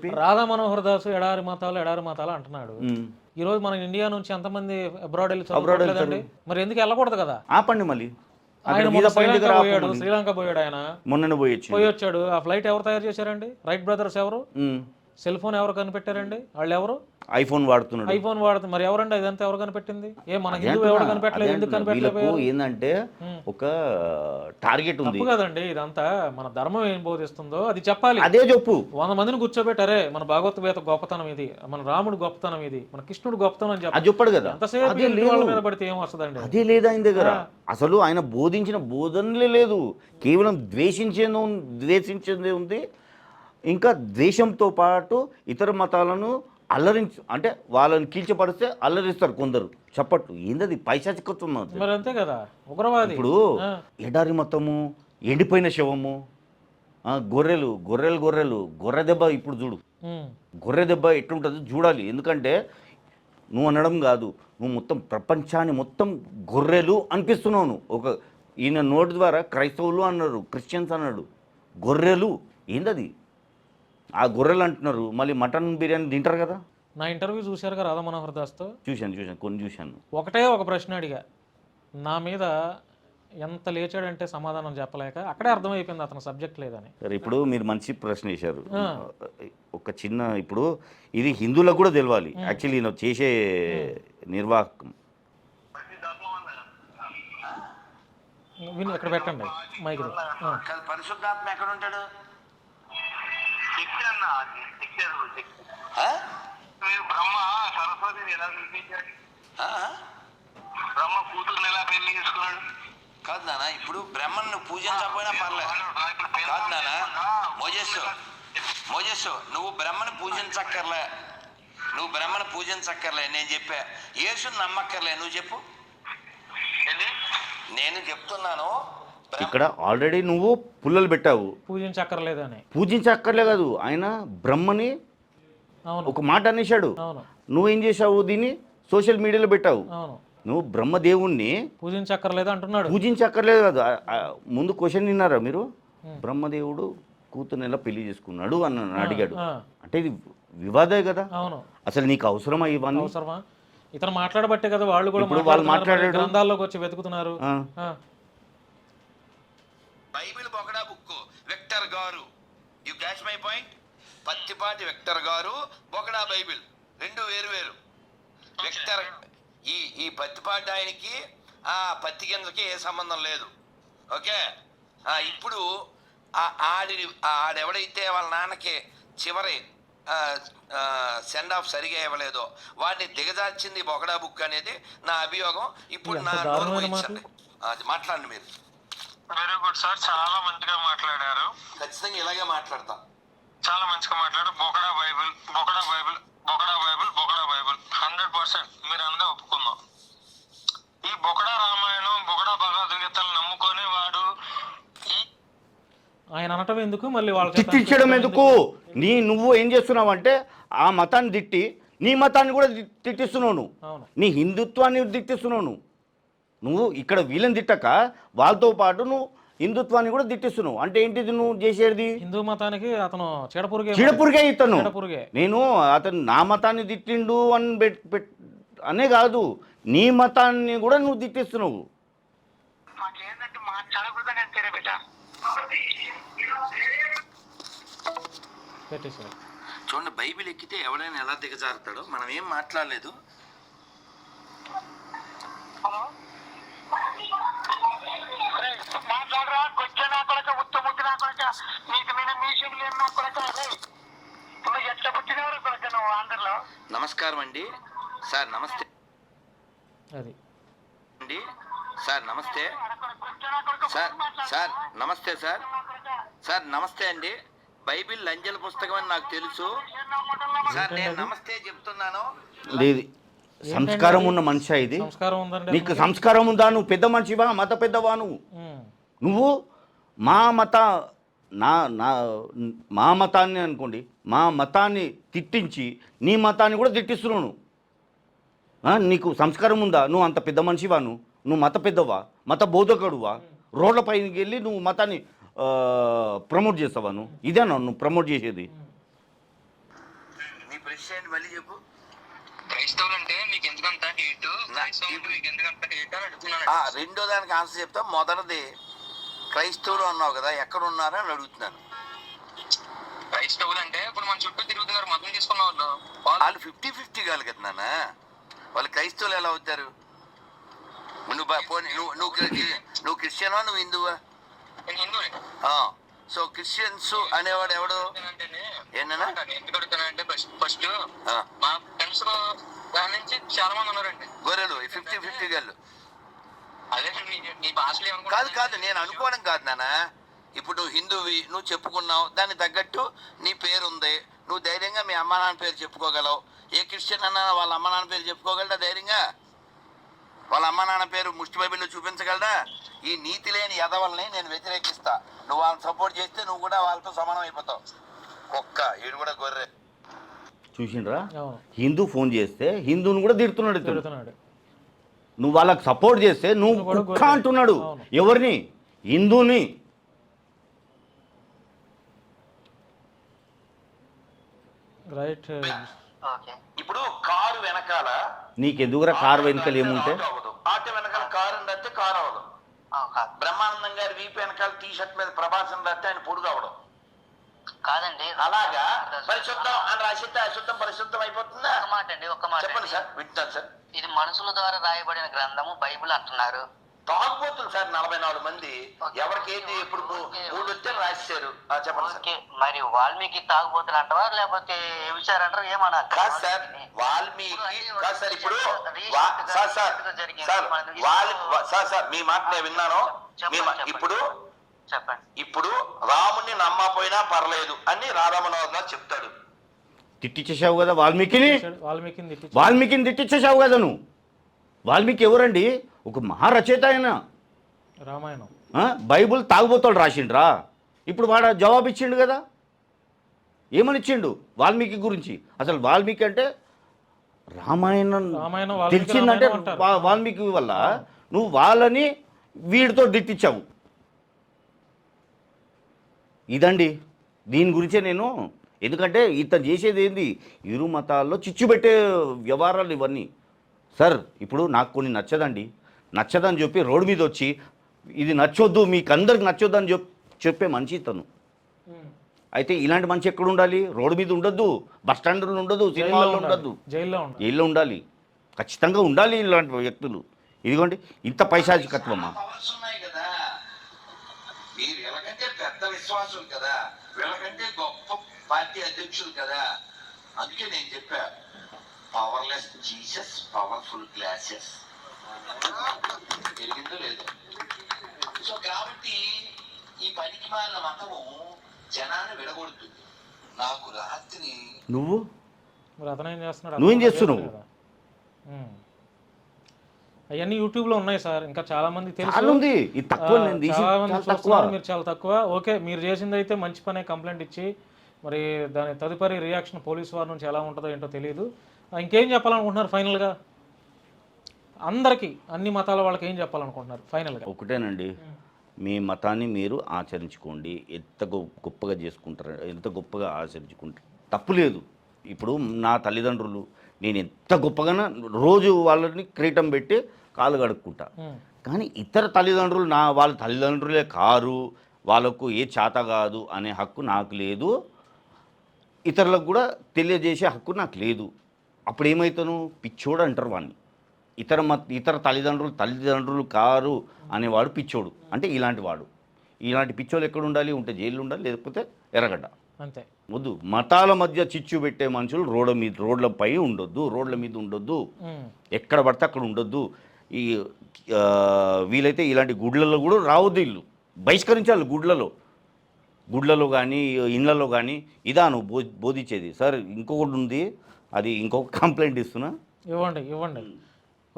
చెప్పి రాధా మనోహర్ దాస్ ఎడారి మతాలు ఎడారి మతాలు అంటున్నాడు. ఈ రోజు మన ఇండియా నుంచి ఎంతమంది అబ్రాడ్ వెళ్ళి మరి ఎందుకు వెళ్ళకూడదు కదా? ఆపండి మళ్ళీ. పోయాడు. శ్రీలంక పోయాడు ఆయన. మొన్ననే పోయొచ్చు పోయి వచ్చాడు ఆ ఫ్లైట్ ఎవరు తయారు చేశారండి? రైట్ బ్రదర్స్ ఎవరు? సెల్ ఫోన్ ఎవరు కనిపెట్టారండి? వాళ్ళు ఎవరు ఐఫోన్ వాడుతున్నాడు. ఐఫోన్ వాడుతుంది మరి ఎవరండి? ఇదంతా ఎవరు కనిపెట్టింది? ఏ మన ఎవరు కనిపెట్టలేదు? ఎందుకు కనిపెట్టలేదు? ఏంటంటే ఒక టార్గెట్ ఉంది. కదండి ఇదంతా. మన ధర్మం ఏం బోధిస్తుందో అది చెప్పాలి. అదే చెప్పు. వంద మందిని కూర్చోబెట్టారే. మన భాగవతవేత గొప్పతనం ఇది. మన రాముడు గొప్పతనం ఇది. మన కృష్ణుడు గొప్పతనం అని చెప్పాలి అది చెప్పాడు కదా. ఎంతసేపు మీద పడితే ఏం వస్తుందండి? అదే లేదు ఆయన దగ్గర. అసలు ఆయన బోధించిన బోధనలే లేదు. కేవలం ద్వేషించేది ద్వేషించేదే ఉంది. ఇంకా ద్వేషంతో పాటు ఇతర మతాలను అల్లరించు అంటే వాళ్ళని కీల్చపడిస్తే అల్లరిస్తారు కొందరు. చప్పట్లు. ఏందది? పైశాచికత్వం. మరి అంతే కదా. ఉగ్రవాది. ఇప్పుడు. ఎడారి మతము ఎండిపోయిన శవము గొర్రెలు గొర్రెలు గొర్రెలు గొర్రె దెబ్బ ఇప్పుడు చూడు. గొర్రె దెబ్బ ఎట్లుంటుందో చూడాలి. ఎందుకంటే నువ్వు అనడం కాదు నువ్వు మొత్తం ప్రపంచాన్ని మొత్తం గొర్రెలు అనిపిస్తున్నావు. నువ్వు. ఒక ఈయన నోటి ద్వారా క్రైస్తవులు అన్నారు క్రిస్టియన్స్ అన్నాడు. గొర్రెలు. ఏందది? ఆ గొర్రెలు అంటున్నారు మళ్ళీ మటన్ బిర్యానీ తింటారు కదా? నా ఇంటర్వ్యూ చూశారు కదా రాధా మనోహర్ దాస్తో? చూశాను చూశాను కొన్ని చూశాను. ఒకటే ఒక ప్రశ్న అడిగా. నా మీద ఎంత లేచాడంటే సమాధానం చెప్పలేక అక్కడే అర్థమైపోయింది అతను సబ్జెక్ట్ లేదని. సరే ఇప్పుడు మీరు మంచి ప్రశ్న వేశారు. ఒక చిన్న ఇప్పుడు ఇది హిందువులకు కూడా తెలవాలి. యాక్చువల్లీ నేను చేసే నిర్వాహకం. విని ఇక్కడ పెట్టండి. మైక్ పరిశుద్ధాత్మ ఎక్కడ ఉంటాడు బ్రహ్మ సరస్వతిని ఎలా చూపించాడు? ఆ? బ్రహ్మ కూతురుని ఎలా పెళ్ళి చేసుకున్నాడు? కాదు నాన్న ఇప్పుడు బ్రహ్మను పూజించకపోయినా పర్లే. కాదు నాన్న మోజస్సు మోజస్సు నువ్వు బ్రహ్మను పూజించక్కర్లే. నువ్వు బ్రహ్మను పూజించక్కర్లే నేను చెప్పా. యేసుని నమ్మక్కర్లే నువ్వు చెప్పు. నేను చెప్తున్నాను ఇక్కడ ఆల్రెడీ నువ్వు పుల్లలు పెట్టావు. పూజించక్కర్లేదని. పూజించక్కర్లే కాదు ఆయన బ్రహ్మని అవును. ఒక మాట అనేశాడు. అవును. నువ్వేం చేశావు దీన్ని? సోషల్ మీడియాలో పెట్టావు. అవును. నువ్వు బ్రహ్మదేవుణ్ణి పూజించక్కర్లేదు అంటున్నాడు. పూజించక్కర్లేదు కాదు. ముందు క్వశ్చన్ విన్నారా మీరు? బ్రహ్మదేవుడు కూతుర్ని ఎలా పెళ్ళి చేసుకున్నాడు అని అడిగాడు. అంటే ఇది వివాదే కదా. అవును. అసలు నీకు అవసరమా ఇవన్నీ? అవసరమా? ఇతను మాట్లాడబట్టే కదా వాళ్ళు కూడా ఇప్పుడు వాళ్ళు మాట్లాడాడు. గ్రంథాల్లోకి వచ్చి వెతుకుతున్నారు. ఆ, ఆ, బైబిల్ బొకడా బుక్ విక్టర్ గారు. You catch my point? Pattipati Victor గారు బొకడా బైబిల్. రెండు వేరు వేరు. విక్టర్ ఈ ఈ పత్తిపాటి ఆయనకి ఆ పత్తి గింజకి ఏ సంబంధం లేదు. ఓకే? ఆ, ఇప్పుడు ఆ ఆడి ఆడెవడైతే వాళ్ళ నాన్నకి చివరి సెండ్ ఆఫ్ సరిగా ఇవ్వలేదో వాడిని దిగజార్చింది బొకడా బుక్ అనేది నా అభియోగం. ఇప్పుడు నా నోరు. అది మాట్లాడండి మీరు. వెరీ గుడ్ సార్ చాలా మంచిగా మాట్లాడారు. ఖచ్చితంగా ఇలాగే మాట్లాడతా. చాలా మంచిగా మాట్లాడారు. బొకడా బైబిల్ బొకడా బైబిల్ బొకడా బైబిల్ బొకడా బైబిల్. హండ్రెడ్ పర్సెంట్ మీరు అందరూ ఒప్పుకుందాం. ఈ బొకడా రామాయణం బొకడా భగవద్గీతలు నమ్ముకొని వాడు ఆయన అనటం ఎందుకు? మళ్ళీ వాళ్ళ చేత తిట్టించడం ఎందుకు? నీ నువ్వు ఏం చేస్తున్నావు అంటే ఆ మతాన్ని తిట్టి నీ మతాన్ని కూడా తిట్టిస్తున్నావు నీ హిందుత్వాన్ని తిట్టిస్తున్నావు నువ్వు ఇక్కడ వీళ్ళని తిట్టక వాళ్ళతో పాటు నువ్వు హిందుత్వాన్ని కూడా తిట్టిస్తున్నావు. అంటే ఏంటిది నువ్వు చేసేది? హిందూ మతానికి అతను చీడపురుగే చీడపురిగే ఇతను. నేను అతను నా మతాన్ని తిట్టిండు అని అనే కాదు. నీ మతాన్ని కూడా నువ్వు తిట్టిస్తున్నావు. చూడండి బైబిల్ ఎక్కితే ఎవడైనా ఎలా దిగజారుతాడో మనం ఏం మాట్లాడలేదు హలో మాట్లాడరా గొజ్జ నా కొడక ఉత్త ముద్దు నా కొడక నీకు మీద మీసం లేని నా కొడక రే నువ్వు ఎట్ట పుట్టినవారు కొడక నువ్వు ఆంధ్రలో నమస్కారం అండి సార్ నమస్తే. అది. అండి. Sir namaste. Sir sir namaste sir. Sir namaste అండి. బైబిల్ లంజల పుస్తకం అని నాకు తెలుసు. సార్ నేను నమస్తే చెప్తున్నాను. లేదు సంస్కారం ఉన్న మనిషి ఇది? సంస్కారం ఉందండి నీకు సంస్కారం ఉందా? నువ్వు పెద్ద మనిషివా? మత పెద్దవా నువ్వు. నువ్వు మా మత నా నా మా మతాన్ని అనుకోండి మా మతాన్ని తిట్టించి నీ మతాన్ని కూడా తిట్టిస్తున్నావు ఆ, నీకు సంస్కారం ఉందా? నువ్వు అంత పెద్ద మనిషివా నువ్వు? నువ్వు మత పెద్దవా? మత బోధకుడువా? రోడ్ల పైనకి వెళ్ళి నువ్వు మతాన్ని ఆ, ప్రమోట్ చేస్తావా నువ్వు? ఇదేనా నువ్వు ప్రమోట్ చేసేది. ప్రశ్న ఏంటి మళ్ళీ చెప్పు. క్రైస్తవులు అంటే మీకు ఎందుకంత హేట్? క్రైస్తవులు అంటే మీకు ఎందుకంత హేట్ అని అడుగుతున్నాను. ఆ, రెండో దానికి ఆన్సర్ చెప్తా. మొదటిది క్రైస్తవులు అన్నావు కదా ఎక్కడ ఉన్నారో అని అడుగుతున్నాను. క్రైస్తవులు అంటే ఇప్పుడు మన చుట్టూ తిరుగుతున్నారు మతం తీసుకున్న వాళ్ళు. వాళ్ళు ఫిఫ్టీ ఫిఫ్టీ కాదు కదా నాన్న. వాళ్ళు క్రైస్తవులు ఎలా అవుతారు? నువ్వు నువ్వు నువ్వు క్రి- నువ్వు క్రిస్టియనా నువ్వు హిందువా? సో క్రిస్టియన్స్ అనేవాడు ఎవడు? ఏంటన్నా? నేను ఎందుకు అడుగుతానంటే ఫస్ట్ మా ఫ్రెండ్స్ దాని నుంచి చాలా మంది ఉన్నారండి. గొర్రెలు ఫిఫ్టీ ఫిఫ్టీ భాషలో కాదు కాదు నేను అనుకోవడం కాదు నాన్న. ఇప్పుడు నువ్వు హిందువి నువ్వు చెప్పుకున్నావు దానికి తగ్గట్టు నీ పేరు ఉంది నువ్వు ధైర్యంగా మీ అమ్మ నాన్న పేరు చెప్పుకోగలవు. ఏ క్రిస్టియన్ అన్నా వాళ్ళ అమ్మ నాన్న పేరు చెప్పుకోగలడా ధైర్యంగా? వాళ్ళ అమ్మ నాన్న పేరు ముష్టి బైబిల్లో చూపించగలడా? ఈ నీతి లేని ఎదవల్ని నేను వ్యతిరేకిస్తా. నువ్వు వాళ్ళని సపోర్ట్ చేస్తే నువ్వు కూడా వాళ్ళతో సమానం అయిపోతావు. కుక్క ఈడు కూడా గొర్రె. చూసిండ్రా? హిందూ ఫోన్ చేస్తే హిందూని కూడా తిడుతున్నాడు. తిడుతున్నాడు. నువ్వు వాళ్ళకి సపోర్ట్ చేస్తే నువ్వు కుక్క. అంటున్నాడు. ఎవరిని? హిందూని రైట్ ఓకే. ఇప్పుడు కారు వెనకాల నీకెందుకురా కారు వెనుకలు ఏముంటే? ఆటో వెనకాల కారు ఉందంటే కారు అవ్వదు. బ్రహ్మానందం గారి వీపు వెనకాల టీ షర్ట్ మీద ప్రభాసం రాస్తే ఆయన పొడుగు అవడం కాదండి. అలాగా? పరిశుద్ధం అని రాసిస్తే అశుద్ధం పరిశుద్ధం అయిపోతుందా? ఒక్క మాట అండి ఒక్క మాట చెప్పండి. సార్ వింటాను సార్. ఇది మనుషుల ద్వారా రాయబడిన గ్రంథము బైబిల్ అంటున్నారు. తాగుబోతులు సార్ నలభై నాలుగు మంది. ఎవరికి ఏంటి ఎప్పుడు మూ- మూడు వస్తే రాశారు చెప్పండి మరి వాల్మీకి తాగుబోతులు అంటారా లేకపోతే ఏ విచారు అంటారా ఏమన్నారు కాదు సార్ వాల్మీకి. కాదు సార్ ఇప్పుడు సార్ సార్ సార్ సార్ మీ మాట నేను విన్నాను. ఇప్పుడు చెప్పండి. ఇప్పుడు రాముని నమ్మపోయినా పర్లేదు అని రాధామనోహర్ చెప్తాడు. తిట్టించేసావు కదా వాల్మీకిని? వాల్మీకిని తిట్టించి వాల్మీకిని తిట్టించేసావు కదా నువ్వు? వాల్మీకి ఎవరండి? ఒక మహారచయిత ఆయన. రామాయణం. ఆ? బైబుల్ తాగుబోతాడు రాసిండ్రా. ఇప్పుడు వాడు జవాబు ఇచ్చిండు కదా? ఏమని ఇచ్చిండు వాల్మీకి గురించి? అసలు వాల్మీకి అంటే రామాయణం తెలిసిందంటే వాల్మీకి వల్ల నువ్వు వాళ్ళని వీడితో దిట్టించావు ఇదండి. దీని గురించే నేను ఎందుకంటే ఇతను చేసేది ఏంది? ఇరు మతాల్లో చిచ్చు పెట్టే వ్యవహారాలు ఇవన్నీ. సార్ ఇప్పుడు నాకు కొన్ని నచ్చదండి. నచ్చదని చెప్పి రోడ్డు మీద వచ్చి ఇది నచ్చొద్దు మీకు అందరికి నచ్చొద్దు అని చెప్ చెప్పే మనిషి ఇతను. అయితే ఇలాంటి మనిషి ఎక్కడ ఉండాలి? రోడ్డు మీద ఉండొద్దు బస్ స్టాండ్లో ఉండదు సినిమాల్లో ఉండొద్దు. జైల్లో ఉండాలి. జైల్లో ఉండాలి. ఖచ్చితంగా ఉండాలి ఇలాంటి వ్యక్తులు. ఇదిగోండి ఇంత పైశాచికత్వమా పవర్స్ ఉన్నాయి కదా మీరు వీళ్ళకంటే పెద్ద విశ్వాసులు కదా. వీళ్ళకంటే గొప్ప పార్టీ అధ్యక్షులు కదా. అందుకే నేను చెప్పా పవర్లెస్ జీసస్ పవర్ఫుల్ గ్లాసెస్ తెలిగిందో లేదు. సో కాబట్టి ఈ పనికి మాలిన మతము జనాన్ని విడగొడుతుంది. నాకు రాత్రి నువ్వు? నువ్వేం చేస్తున్నావు? అవన్నీ యూట్యూబ్లో ఉన్నాయి సార్. ఇంకా చాలా మంది తెలుసు. ఉంది ఇది తక్కువ చాలా మంది చూస్తున్నారు మీరు చాలా తక్కువ. ఓకే మీరు చేసింది అయితే మంచి పనే కంప్లైంట్ ఇచ్చి మరి దాని తదుపరి రియాక్షన్ పోలీస్ వారి నుంచి ఎలా ఉంటుందో ఏంటో తెలియదు ఇంకేం చెప్పాలనుకుంటున్నారు ఫైనల్గా? అందరికీ అన్ని మతాల వాళ్ళకి ఏం చెప్పాలనుకుంటున్నారు ఫైనల్గా? ఒకటేనండి. మీ మతాన్ని మీరు ఆచరించుకోండి. ఎంత గొప్పగా చేసుకుంటారు ఎంత గొప్పగా ఆచరించుకుంటారు. తప్పు లేదు. ఇప్పుడు నా తల్లిదండ్రులు నేను ఎంత గొప్పగానో రోజు వాళ్ళని క్రీటం పెట్టి కాలు కడుక్కుంటా. కానీ ఇతర తల్లిదండ్రులు నా వాళ్ళ తల్లిదండ్రులే కారు వాళ్ళకు ఏ చేత కాదు అనే హక్కు నాకు లేదు. ఇతరులకు కూడా తెలియజేసే హక్కు నాకు లేదు. అప్పుడు ఏమవుతాను పిచ్చోడు అంటారు వాడిని ఇతర మత ఇతర తల్లిదండ్రులు తల్లిదండ్రులు కారు అనేవాడు పిచ్చోడు. అంటే ఇలాంటి వాడు. ఇలాంటి పిచ్చోళ్ళు ఎక్కడ ఉండాలి? ఉంటే జైలు ఉండాలి లేకపోతే ఎర్రగడ్డ. అంతే. వద్దు. మతాల మధ్య చిచ్చు పెట్టే మనుషులు రోడ్ల మీద రోడ్లపై ఉండొద్దు రోడ్ల మీద ఉండొద్దు. ఎక్కడ పడితే అక్కడ ఉండొద్దు. ఈ వీలైతే ఇలాంటి గుడ్లలో కూడా రావద్దు ఇల్లు. బహిష్కరించాలి గుడ్లలో. గుడ్లలో కానీ ఇళ్ళలో కానీ ఇదా నువ్వు బో బోధించేది. సార్ ఇంకొకటి ఉంది. అది ఇంకొక కంప్లైంట్ ఇస్తున్నా. ఇవ్వండి ఇవ్వండి.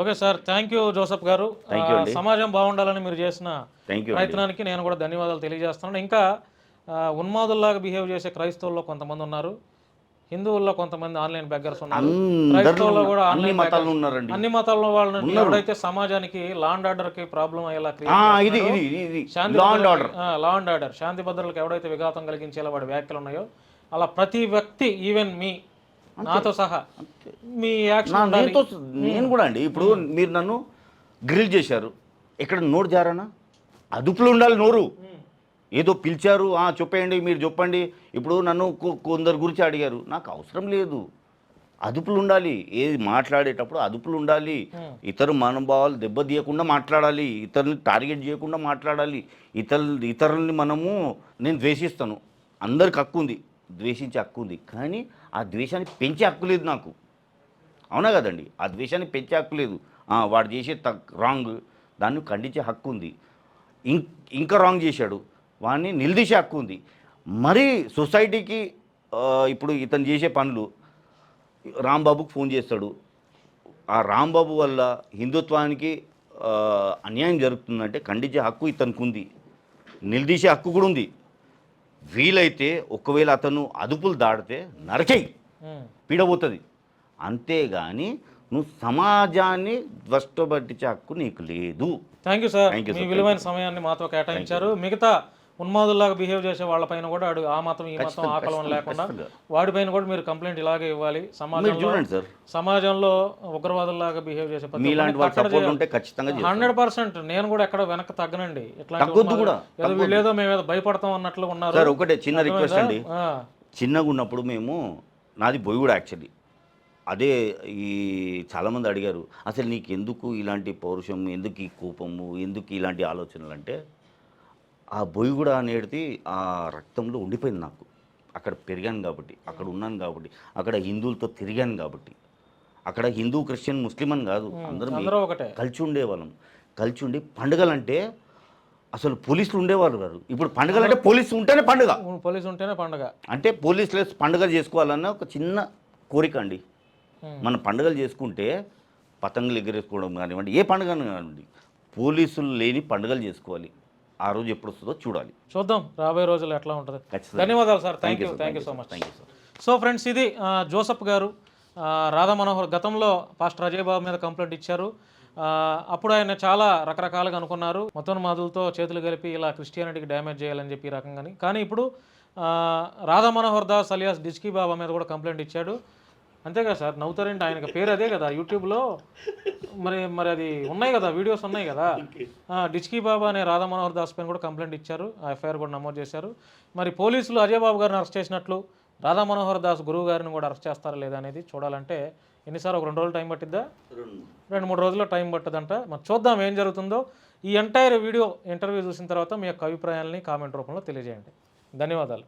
Okay sir thank you Joseph గారు. సమాజం బాగుండాలని మీరు చేసిన థ్యాంక్ యూ అండి. ప్రయత్నానికి నేను కూడా ధన్యవాదాలు తెలియజేస్తున్నాను. ఇంకా ఉన్మాదుల్లాగా బిహేవ్ చేసే క్రైస్తవుల్లో కొంతమంది ఉన్నారు. హిందువుల్లో కొంతమంది ఆన్లైన్ బెగ్గర్స్ ఉన్నారు. క్రైస్తవుల్లో కూడా అన్ని మతాల్లో ఉన్నారండి. అన్ని మతాల్లో వాళ్ళని. ఎవరైతే సమాజానికి లా అండ్ ఆర్డర్కి ప్రాబ్లం అయ్యేలా ఇది ఇది శాంతి లా అండ్ ఆర్డర్ భద్రతలకు- ఆ, లా అండ్ ఆర్డర్ శాంతి భద్రతలకు ఎవడైతే విఘాతం కలిగించేలా వాడి వ్యాఖ్యలు ఉన్నాయో అలా ప్రతి వ్యక్తి ఈవెన్ మీ నాతో సహా మీ యాక్షన్ నేను కూడా అండి ఇప్పుడు మీరు నన్ను గ్రిల్ చేశారు. ఎక్కడ నోరు జారానా? అదుపులో ఉండాలి నోరు. ఏదో పిలిచారు "ఆ, చెప్పేయండి మీరు చెప్పండి ఇప్పుడు నన్ను కొందరు గురించి అడిగారు. నాకు అవసరం లేదు. అదుపులు ఉండాలి ఏది మాట్లాడేటప్పుడు అదుపులు ఉండాలి ఇతరు మనోభావాలు దెబ్బతీయకుండా మాట్లాడాలి. ఇతరుల్ని టార్గెట్ చేయకుండా మాట్లాడాలి. ఇతరులు ఇతరుల్ని మనము నేను ద్వేషిస్తాను. అందరికి హక్కు ఉంది. ద్వేషించే హక్కు ఉంది. కానీ ఆ ద్వేషాన్ని పెంచే హక్కు లేదు నాకు. అవునా కదండి? ఆ ద్వేషాన్ని పెంచే హక్కు లేదు. వాడు చేసే రాంగ్. దాన్ని ఖండించే హక్కు ఉంది. ఇంకా రాంగ్ చేశాడు. వాడిని నిలదీసే హక్కు ఉంది. మరి సొసైటీకి ఇప్పుడు ఇతను చేసే పనులు రాంబాబుకు ఫోన్ చేస్తాడు. ఆ రాంబాబు వల్ల హిందుత్వానికి అన్యాయం జరుగుతుందంటే ఖండించే హక్కు ఇతనికి ఉంది నిలదీసే హక్కు కూడా ఉంది. వీలైతే ఒకవేళ అతను అదుపులు దాడితే నరకేయి. ఉమ్. పీడబోతుంది. అంతేగాని నువ్వు సమాజాన్ని ద్వష్టపట్టించే హక్కు నీకు లేదు. థ్యాంక్ యూ సార్ మీ. విలువైన సమయాన్ని మాతో కేటాయించారు. మిగతా ఉన్మాదుల్లాగా బిహేవ్ చేసే వాళ్ళపైన కూడా అడుగు ఆ మతం ఈ మతం ఆకలం లేకుండా. వాడిపైన కూడా మీరు కంప్లైంట్ ఇలాగే ఇవ్వాలి. సమాజంలో చూడండి సార్. సమాజంలో ఉగ్రవాదుల్లాగా బిహేవ్ చేసే. హండ్రెడ్ పర్సెంట్ నేను కూడా ఎక్కడ వెనక్కి తగ్గనండి. తగ్గొద్దు. వీళ్ళేదో మేము ఏదో భయపడతాం అన్నట్లు ఉన్నారు. ఒకటే చిన్న రిక్వెస్ట్ అండి. చిన్నగా ఉన్నప్పుడు మేము నాది బొయ్యుడు యాక్చువల్లీ. అదే ఈ చాలామంది అడిగారు అసలు నీకు ఎందుకు ఇలాంటి పౌరుషం ఎందుకు ఈ కోపము ఎందుకు ఇలాంటి ఆలోచనలు? అంటే ఆ బొయ్యుగూడ అనేది ఆ రక్తంలో ఉండిపోయింది నాకు. అక్కడ పెరిగాను కాబట్టి అక్కడ ఉన్నాను కాబట్టి అక్కడ హిందువులతో తిరిగాను కాబట్టి. అక్కడ హిందూ క్రిస్టియన్ ముస్లిం అని కాదు అందరం అందరూ ఒకటే. కలిసి ఉండేవాళ్ళం. కలిసి ఉండి పండుగలంటే అసలు పోలీసులు ఉండేవారు కాదు. ఇప్పుడు పండుగలంటే పోలీసులు ఉంటేనే పండుగ. పోలీసు ఉంటేనే పండగ. అంటే పోలీసులు పండుగ చేసుకోవాలన్న ఒక చిన్న కోరిక అండి. మన పండుగలు చేసుకుంటే పతంగులు ఎగరేసుకోవడం కానివ్వండి ఏ పండుగ కానివ్వండి పోలీసులు లేని పండుగలు చేసుకోవాలి. ఆ రోజు ఎప్పుడు వస్తుందో చూడాలి. చూద్దాం. రాబోయే రోజులు ఎట్లా ఉంటుంది. ధన్యవాదాలు sir. Thank you. Thank you so much you, sir. So friends ఇది జోసఫ్ గారు రాధా మనోహర్ గతంలో పాస్టర్ అజయ్ బాబు మీద కంప్లైంట్ ఇచ్చారు. అప్పుడు ఆయన చాలా రకరకాలుగా అనుకున్నారు. మొత్తం మాదులతో చేతులు కలిపి ఇలా క్రిస్టియానిటీకి డ్యామేజ్ చేయాలని చెప్పి ఈ రకంగాని. కానీ ఇప్పుడు రాధా మనోహర్ దాస్ అలియాస్ డిస్కీ బాబా మీద కూడా కంప్లైంట్ ఇచ్చాడు. అంతేగా సార్? నవ్వుతారేంటి? ఆయనకి పేరు అదే కదా యూట్యూబ్లో. మరి మరి అది ఉన్నాయి కదా వీడియోస్ ఉన్నాయి కదా. డిచ్కీ బాబా అనే రాధా మనోహర్ దాస్ పైన కూడా కంప్లైంట్ ఇచ్చారు ఆ ఎఫ్ఐఆర్ కూడా నమోదు చేశారు. మరి పోలీసులు అజయ్ బాబు గారిని అరెస్ట్ చేసినట్లు రాధా మనోహర్ దాస్ గురువు గారిని కూడా అరెస్ట్ చేస్తారా లేదా అనేది చూడాలంటే ఎన్నిసార్లు ఒక రెండు రోజులు టైం పట్టిద్దా? రెండు మూడు రోజుల్లో టైం పట్టదంట. మరి చూద్దాం ఏం జరుగుతుందో. ఈ ఎంటైర్ వీడియో ఇంటర్వ్యూ చూసిన తర్వాత మీ యొక్క అభిప్రాయాలని కామెంట్ రూపంలో తెలియజేయండి. ధన్యవాదాలు.